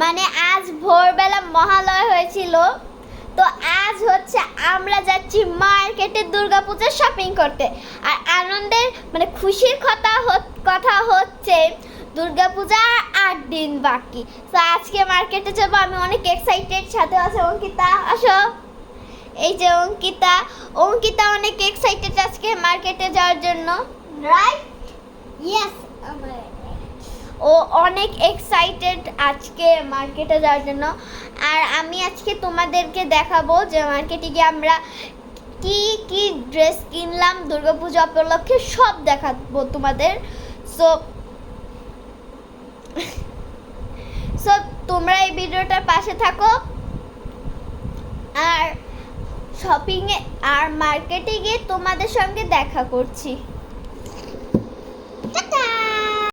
মানে আজ ভোরবেলা মহালয় হয়েছিল। তো আজ হচ্ছে আমরা যাচ্ছি মার্কেটে দুর্গাপূজার শপিং করতে। আর আনন্দের মানে খুশির কথা কথা হচ্ছে দুর্গাপূজা আট দিন বাকি। তো আজকে মার্কেটে যাব, আমি অনেক এক্সাইটেড সাথে আছে অঙ্কিতা। আসো। এই যে অঙ্কিতা। অঙ্কিতা অনেক এক্সাইটেড আজকে মার্কেটে যাওয়ার জন্য। রাইট ইয়েস ও অনেক এক্সাইটেড আজকে মার্কেটে যাওয়ার জন্য। আর আমি আজকে তোমাদেরকে দেখাবো যে মার্কেটে গিয়ে আমরা কি কি ড্রেস কিনলাম দুর্গাপূজা উপলক্ষে সব দেখাবো তোমাদের। সো সো তোমরা এই ভিডিওটার পাশে থাকো। আর শপিংয়ে আর মার্কেটে গিয়ে তোমাদের সঙ্গে দেখা করছি।